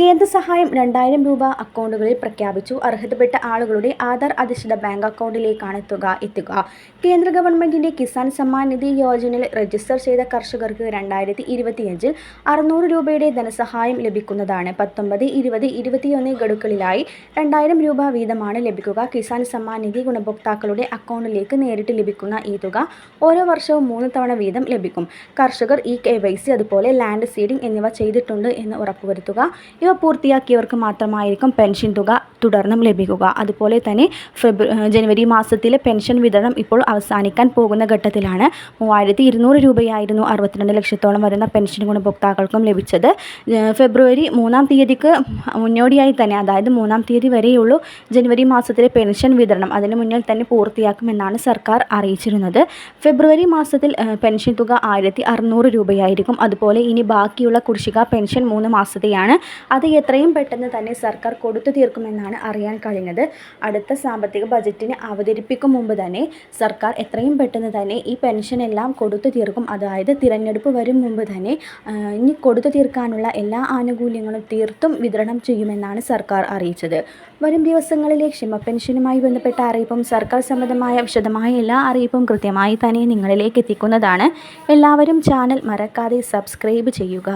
കേന്ദ്ര സഹായം രണ്ടായിരം രൂപ അക്കൗണ്ടുകളിൽ പ്രഖ്യാപിച്ചു. അർഹതപ്പെട്ട ആളുകളുടെ ആധാർ അധിഷ്ഠിത ബാങ്ക് അക്കൗണ്ടിലേക്കാണ് തുക എത്തുക. കേന്ദ്ര ഗവൺമെന്റിന്റെ കിസാൻ സമ്മാൻ നിധി യോജനയിൽ രജിസ്റ്റർ ചെയ്ത കർഷകർക്ക് രണ്ടായിരത്തി ഇരുപത്തിയഞ്ചിൽ അറുന്നൂറ് രൂപയുടെ ധനസഹായം ലഭിക്കുന്നതാണ്. പത്തൊമ്പത് ഇരുപത് ഇരുപത്തിയൊന്ന് ഗഡുക്കളിലായി രണ്ടായിരം രൂപ വീതമാണ് ലഭിക്കുക. കിസാൻ സമ്മാൻ നിധി ഗുണഭോക്താക്കളുടെ അക്കൗണ്ടിലേക്ക് നേരിട്ട് ലഭിക്കുന്ന ഈ തുക ഓരോ വർഷവും മൂന്ന് തവണ വീതം ലഭിക്കും. കർഷകർ ഇ കെ വൈ സി അതുപോലെ ലാൻഡ് സീഡിംഗ് എന്നിവ ചെയ്തിട്ടുണ്ട് എന്ന് ഉറപ്പുവരുത്തുക. ഇവ പൂർത്തിയാക്കിയവർക്ക് മാത്രമായിരിക്കും പെൻഷൻ തുക തുടർന്നും ലഭിക്കുക. അതുപോലെ തന്നെ ഫെബ്രു ജനുവരി മാസത്തിലെ പെൻഷൻ വിതരണം ഇപ്പോൾ അവസാനിക്കാൻ പോകുന്ന ഘട്ടത്തിലാണ് മൂവായിരത്തി ഇരുന്നൂറ് രൂപയായിരുന്നു അറുപത്തിരണ്ട് ലക്ഷത്തോളം വരുന്ന പെൻഷൻ ഗുണഭോക്താക്കൾക്കും ലഭിച്ചത്. ഫെബ്രുവരി മൂന്നാം തീയതിക്ക് മുന്നോടിയായി തന്നെ അതായത് മൂന്നാം തീയതി വരെയുള്ളൂ ജനുവരി മാസത്തിലെ പെൻഷൻ വിതരണം. അതിന് മുന്നിൽ തന്നെ പൂർത്തിയാക്കുമെന്നാണ് സർക്കാർ അറിയിച്ചിരുന്നത്. ഫെബ്രുവരി മാസത്തിൽ പെൻഷൻ തുക ആയിരത്തി അറുന്നൂറ് രൂപയായിരിക്കും. അതുപോലെ ഇനി ബാക്കിയുള്ള കുടിശ്ശിക പെൻഷൻ മൂന്ന് മാസത്തെയാണ് അത് എത്രയും പെട്ടെന്ന് തന്നെ സർക്കാർ കൊടുത്തു തീർക്കുമെന്നാണ് അറിയാൻ കഴിഞ്ഞത് അടുത്ത സാമ്പത്തിക ബജറ്റിന് അവതരിപ്പിക്കും മുമ്പ് തന്നെ സർക്കാർ എത്രയും പെട്ടെന്ന് തന്നെ ഈ പെൻഷൻ എല്ലാം കൊടുത്തു തീർക്കും. അതായത് തിരഞ്ഞെടുപ്പ് വരും മുമ്പ് തന്നെ ഇനി കൊടുത്തു തീർക്കാനുള്ള എല്ലാ ആനുകൂല്യങ്ങളും തീർത്തും വിതരണം ചെയ്യുമെന്നാണ് സർക്കാർ അറിയിച്ചത്. വരും ദിവസങ്ങളിലെ ക്ഷമ പെൻഷനുമായി ബന്ധപ്പെട്ട അറിയിപ്പും സർക്കാർ സംബന്ധമായ വിശദമായ എല്ലാ അറിയിപ്പും കൃത്യമായി തന്നെ നിങ്ങളിലേക്ക് എത്തിക്കുന്നതാണ്. എല്ലാവരും ചാനൽ മറക്കാതെ സബ്സ്ക്രൈബ് ചെയ്യുക.